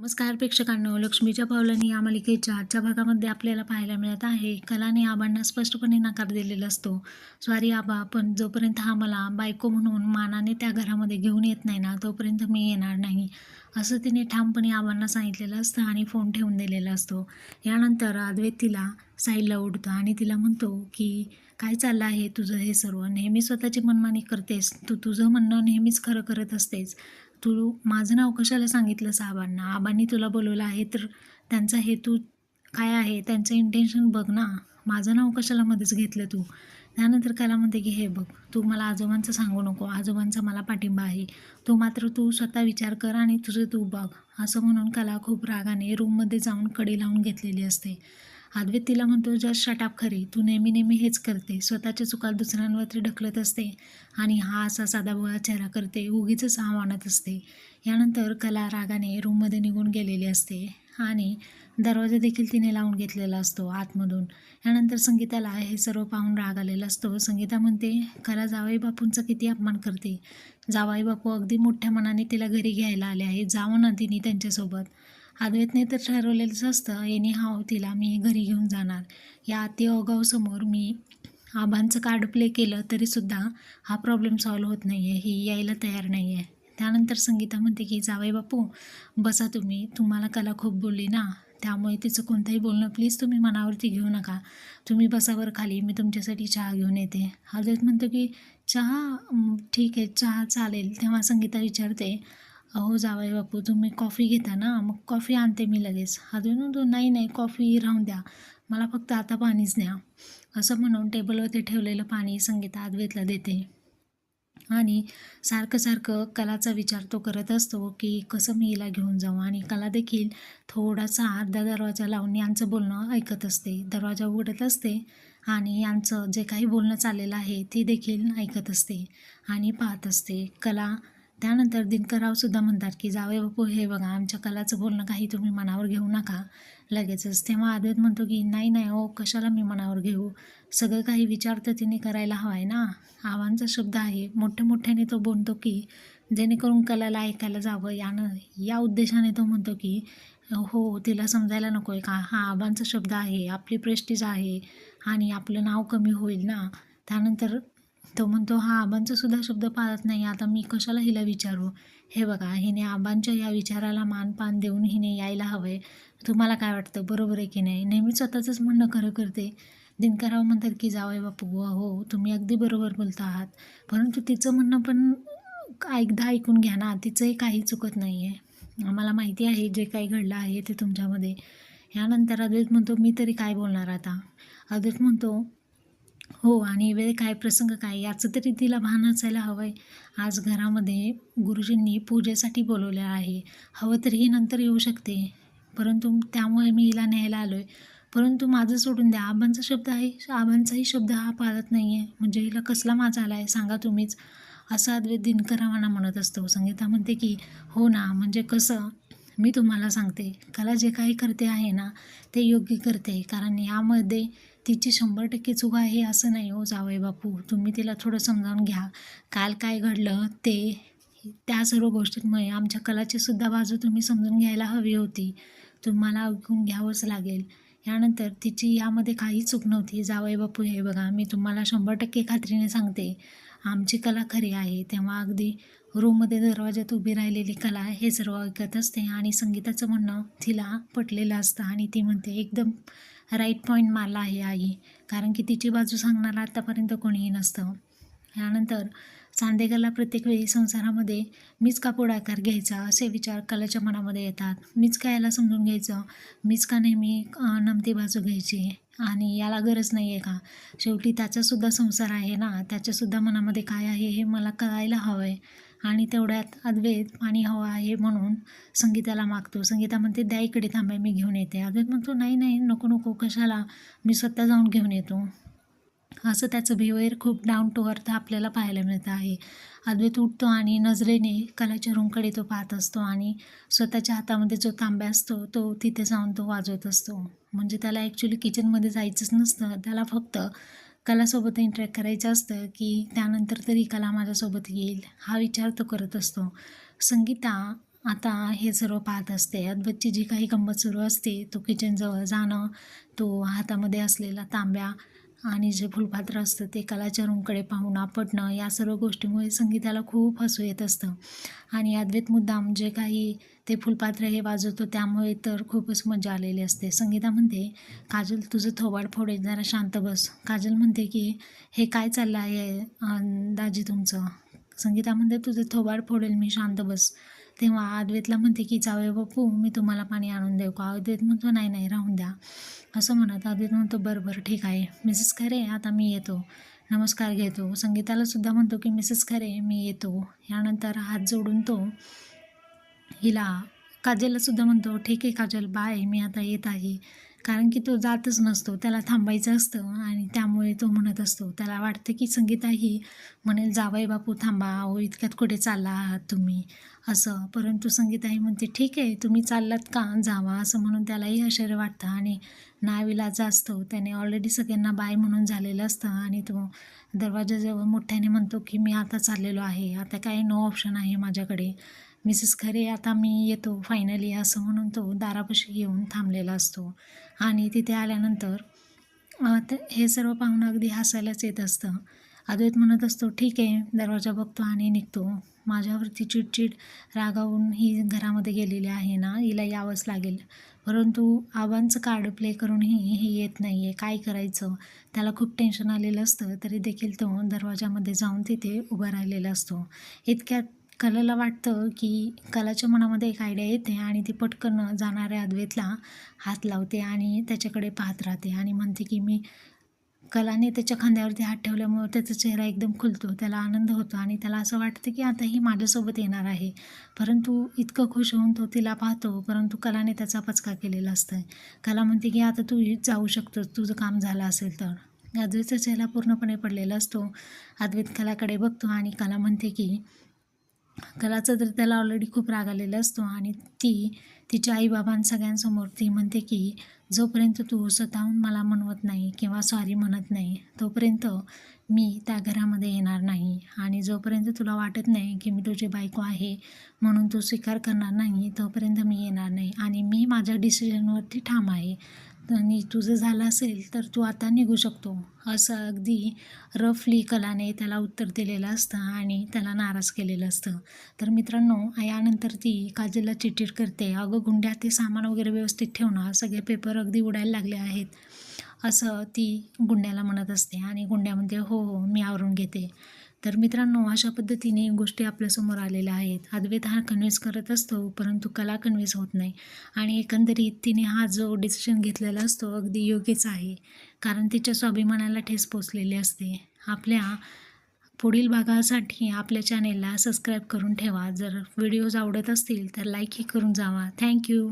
नमस्कार प्रेक्षकांनो लक्ष्मीच्या पावलांनी या मालिकेच्या आजच्या भागामध्ये आपल्याला पाहायला मिळत आहे कलाने आबांना स्पष्टपणे नकार दिलेला असतो. सॉरी आबा पण जोपर्यंत हा मला बायको म्हणून मानाने त्या घरामध्ये घेऊन येत नाही ना तोपर्यंत मी येणार नाही असं तिने ठामपणे आबांना सांगितलेलं असतं आणि फोन ठेवून दिलेला असतो. यानंतर अद्वैत तिला साईडला उठतो आणि तिला म्हणतो की काय चाललं आहे तुझं हे सर्व? नेहमी स्वतःची मनमानी करतेस. तू तुझं म्हणणं नेहमीच खरं करत असतेस. तू माझं नाव कशाला सांगितलं साहेबांना आबांनी तुला बोलवलं आहे तर त्यांचा हेतू काय आहे? त्यांचं इंटेन्शन बघ ना. माझं नाव कशाला मध्येच घेतलं तू? त्यानंतर कला म्हणते की हे बघ तू मला आजोबांचं सांगू नको. आजोबांचा मला पाठिंबा आहे. तू मात्र तू स्वतः विचार कर आणि तुझं तू बघ. असं म्हणून कला खूप रागाने रूममध्ये जाऊन कडी लावून घेतलेली असते. अद्वैत तिला म्हणतो जर शटाप खरे तू नेहमी नेहमी हेच करते स्वतःच्या चुका दुसऱ्यांवरती ढकलत असते आणि हा असा साधाबोळा चेहरा करते उगीच हा मानत असते. यानंतर कला रागाने रूममध्ये निघून गेलेली असते आणि दरवाजा देखील तिने लावून घेतलेला असतो आतमधून. यानंतर संगीताला हे सर्व पाहून राग आलेला असतो. संगीता म्हणते कला जावाई बापूंचा किती अपमान करते. जावाई बापू अगदी मोठ्या मनाने तिला घरी घ्यायला आले आहे जावं ना तिने त्यांच्यासोबत. अद्वैतने तर ठरवलेलंच असतं. येणे हाव तिला मी घरी घेऊन जाणार. या अति अगावसमोर मी आबांचं कार्ड प्ले केलं तरीसुद्धा हा प्रॉब्लेम सॉल्व्ह होत नाही आहे ही यायला तयार नाही आहे त्यानंतर संगीता म्हणते की जावई बापू बसा तुम्ही. तुम्हाला कला खूप बोलली ना. त्यामुळे तिचं कोणतंही बोलणं प्लीज तुम्ही मनावरती घेऊ नका. तुम्ही बसावर खाली. मी तुमच्यासाठी चहा घेऊन येते. अद्वैत म्हणतो की चहा? ठीक आहे. चहा चालेल. तेव्हा संगीता विचारते अहो जावई बापू तुम्ही कॉफी घेता ना मग कॉफी आणते मी लगेच. अजून तो नाही नाही कॉफी राहून द्या. मला फक्त आता पाणीच द्या. असं म्हणून टेबलवरती ठेवलेलं पाणी संगीता आदवेतला देते. आणि सारखं सारखं कलाचा विचार तो करत असतो की कसं मी हिला घेऊन जाऊ? आणि कला देखील थोडासा अर्धा दरवाजा लावून यांचं बोलणं ऐकत असते. दरवाजा उघडत असते आणि यांचं जे काही बोलणं चाललेलं आहे ते देखील ऐकत असते आणि पाहत असते. कला त्यानंतर दिनकररावसुद्धा म्हणतात की जावे बापू हे बघा आमच्या कलाचं बोलणं काही तुम्ही मनावर घेऊ नका. लगेचच तेव्हा अद्वैत म्हणतो की नाही नाही हो कशाला मी मनावर घेऊ? सगळं काही विचार तर तिने करायला हवा आहे ना? आव्हानचा शब्द आहे. मोठ्या मोठ्याने तो बोलतो की जेणेकरून कलाला ऐकायला जावं. यानं या उद्देशाने तो म्हणतो की हो तिला समजायला नको आहे का? हा आबांचा शब्द आहे आपली प्रेस्टीज आहे आणि आपलं नाव कमी होईल ना? त्यानंतर तो म्हणतो हा आबांचा सुद्धा शब्द पाळत नाही. आता मी कशाला हिला विचारू? हे बघा हिने आबांच्या या विचाराला मानपान देऊन हिने यायला हवं आहे तुम्हाला काय वाटतं? बरोबर आहे की नाही? नेहमी स्वतःचंच म्हणणं खरं करते. दिनकराव म्हणतात की जावय बापू हो हो तुम्ही अगदी बरोबर बोलता आहात. परंतु तिचं म्हणणं पण एकदा ऐकून घ्या ना तिचंही काही चुकत नाही आहे आम्हाला माहिती आहे जे काही घडलं आहे ते तुमच्यामध्ये. यानंतर अद्वैत म्हणतो मी तरी काय बोलणार आता? अद्वैत म्हणतो हो आणि वेळ काय प्रसंग काय याचं तरी तिला भान असायला हवं आहे आज घरामध्ये गुरुजींनी पूजेसाठी बोलवलं आहे. हवं तर ही नंतर येऊ शकते. परंतु त्यामुळे मी हिला न्यायला आलो आहे परंतु माझं सोडून द्या. आबांचा शब्द आहे आबांचाही शब्द हा पाळत नाही आहे म्हणजे हिला कसला माझा आला आहे सांगा तुम्हीच. असं अद्वैत दिनकरावांना म्हणत असतो. संगीता म्हणते की हो ना म्हणजे कसं? मी तुम्हाला सांगते. कला जे काही करते आहे ना ते योग्य करते. कारण यामध्ये तिची शंभर टक्के चूक आहे असं नाही हो जावई बापू. तुम्ही तिला थोडं समजावून घ्या. काल काय घडलं ते त्या सर्व गोष्टींमुळे आमच्या कलाची सुद्धा बाजू तुम्ही समजून घ्यायला हवी होती. तुम्हाला ऐकून घ्यावंच लागेल. यानंतर तिची यामध्ये काही चूक नव्हती. जावई बापू हे बघा मी तुम्हाला शंभर टक्के खात्रीने सांगते. आमची कला खरी आहे. तेव्हा अगदी रूममध्ये दरवाज्यात उभी राहिलेली कला हे सर्व ऐकत असते आणि संगीताचं म्हणणं तिला पटलेलं असतं आणि ती म्हणते एकदम राईट पॉईंट मारला आहे आई. कारण की तिची बाजू सांगणारा आत्तापर्यंत कोणीही नसतं. यानंतर चांदेकरला प्रत्येक वेळी संसारामध्ये मीच का पुढाकार घ्यायचा? असे विचार कलाच्या मनामध्ये येतात. मीच का याला समजून घ्यायचं? मीच का नेहमी नमती बाजू घ्यायची? आणि याला गरज नाही आहे का? शेवटी त्याचासुद्धा संसार आहे ना? त्याच्यासुद्धा मनामध्ये काय आहे हे मला कळायला हवं आहे आणि तेवढ्यात अद्वैत पाणी हवं आहे म्हणून संगीताला मागतो. संगीता म्हणते द्या इकडे थांबाय मी घेऊन येते. अद्वैत म्हणतो नाही नाही नको नको कशाला? मी स्वतः जाऊन घेऊन येतो. असं त्याचं बिहेवियर खूप डाऊन टू अर्थ आपल्याला पाहायला मिळतं आहे. अद्वैत उठतो आणि नजरेने कलाच्या रूमकडे तो पाहत असतो आणि स्वतःच्या हातामध्ये जो तांब्या असतो तो तिथे जाऊन तो वाजवत असतो. म्हणजे त्याला ॲक्च्युली किचनमध्ये जायचंच नसतं. त्याला फक्त कलासोबत इंटरॅक्ट करायचं असतं की त्यानंतर तरी कला माझ्यासोबत येईल हा विचार तो करत असतो. संगीता आता हे सर्व पाहत असते. अद्वैतची जी काही गंमत सुरू असते तो किचनजवळ जाणं तो हातामध्ये असलेला तांब्या आणि जे फुलपात्र असतं ते कलाचरूंकडे पाहून आपटणं या सर्व गोष्टीमुळे संगीताला खूप हसू येत असतं. आणि अद्वैत मुद्दाम जे काही ते फुलपात्र हे वाजवतो त्यामुळे तर खूपच मजा आलेली असते. संगीता म्हणते काजल तुझं थोबाड फोडेल जरा शांत बस. काजल म्हणते की हे काय चाललं आहे दाजी तुमचं? संगीता म्हणते तुझं थोबाड फोडेल मी शांत बस. तेव्हा अद्वैतला म्हणते की जावे बापू मी तुम्हाला पाणी आणून देऊ का? अद्वैत म्हणतो नाही नाही राहून द्या. असं म्हणत अद्वैत म्हणतो बरं बरं ठीक आहे. मिसेस खरे आता मी येतो. नमस्कार घेतो. संगीताला सुद्धा म्हणतो की मिसेस खरे मी येतो. यानंतर हात जोडून तो हिला काजलला सुद्धा म्हणतो ठीक आहे काजल बाय मी आता येत आहे. कारण की तो जातच नसतो त्याला थांबायचं असतं आणि त्यामुळे तो म्हणत असतो त्याला वाटतं की संगीताही म्हणेल जावई बापू थांबा अहो इतक्यात कुठे चालला आहात तुम्ही? असं. परंतु संगीताही म्हणते ठीक आहे तुम्ही चाललात का? जावा असं म्हणून त्यालाही आश्चर्य वाटतं आणि नाविलाज असतो त्याने ऑलरेडी सगळ्यांना बाय म्हणून झालेलं असतं. आणि तो दरवाजाजवळ मोठ्याने म्हणतो की मी आता चाललेलो आहे. आता काही नो ऑप्शन आहे माझ्याकडे. मिसेस खरे आता मी येतो फायनली असं म्हणून तो दारापाशी येऊन थांबलेला असतो. आणि तिथे आल्यानंतर हे सर्व पाहुणं अगदी हसायलाच येत असतं. अद्वैत म्हणत असतो ठीक आहे दरवाजा बघतो आणि निघतो. माझ्यावरती चिडचिड रागावून ही घरामध्ये गेलेली आहे ना हिला यावंच लागेल. परंतु आबांचं कार्ड प्ले करूनही हे येत नाही आहे काय करायचं? त्याला खूप टेन्शन आलेलं असतं तरी देखील तो दरवाजामध्ये जाऊन तिथे उभा राहिलेला असतो. इतक्यात कलाला वाटतं की कलाच्या मनामध्ये एक आयडिया येते आणि ती पटकन जाणाऱ्या अद्वैतला हात लावते आणि त्याच्याकडे पाहत राहते आणि म्हणते की मी कलाने त्याच्या खांद्यावरती हात ठेवल्यामुळे त्याचा चेहरा एकदम खुलतो त्याला आनंद होतो आणि त्याला असं वाटतं की आता ही माझ्यासोबत येणार आहे. परंतु इतकं खुश होऊन तो तिला पाहतो परंतु कलाने त्याचा पचका केलेला असतं कला म्हणते की आता तू जाऊ शकतोस तुझं काम झालं असेल तर. अद्वैतचा चेहरा पूर्णपणे पडलेला असतो. अद्वैत कलाकडे बघतो आणि कला म्हणते की कलाचा तर त्याला ऑलरेडी खूप राग आलेला असतो आणि ती तिच्या आईबाबां सगळ्यांसमोर ती म्हणते की जोपर्यंत तू स्वतःहून मला म्हणवत नाही किंवा सॉरी म्हणत नाही तोपर्यंत मी त्या घरामध्ये येणार नाही. आणि जोपर्यंत तुला वाटत नाही की मी तुझी बायको आहे म्हणून तू स्वीकार करणार नाही तोपर्यंत मी येणार नाही. आणि मी माझ्या डिसिजनवरती ठाम आहे. आणि तुझं झालं असेल तर तू आता निघू शकतो. असं अगदी रफली कलाने त्याला उत्तर दिलेलं असतं आणि त्याला नाराज केलेलं असतं. तर मित्रांनो यानंतर ती काजलला चिटचिट करते. अगं गुंड्या ते सामान वगैरे व्यवस्थित ठेवणार सगळे पेपर अगदी उडायला लागले आहेत. असं ती गुंड्याला म्हणत असते आणि गुंड्या म्हणते हो हो मी आवरून घेते. तर मित्रांनो अशा पद्धतीने गोष्टी आपल्यासमोर आलेल्या आहेत. अद्वैत हा कन्व्हिन्स करत असतो परंतु कला कन्व्हिन्स होत नाही. आणि एकंदरीत तिने हा जो डिसिजन घेतलेला असतो अगदी योग्यच आहे. कारण तिच्या स्वाभिमानाला ठेस पोचलेली असते. आपल्या पुढील भागासाठी आपल्या चॅनेलला सबस्क्राईब करून ठेवा. जर व्हिडिओज आवडत असतील तर लाईकही करून जावा. थँक्यू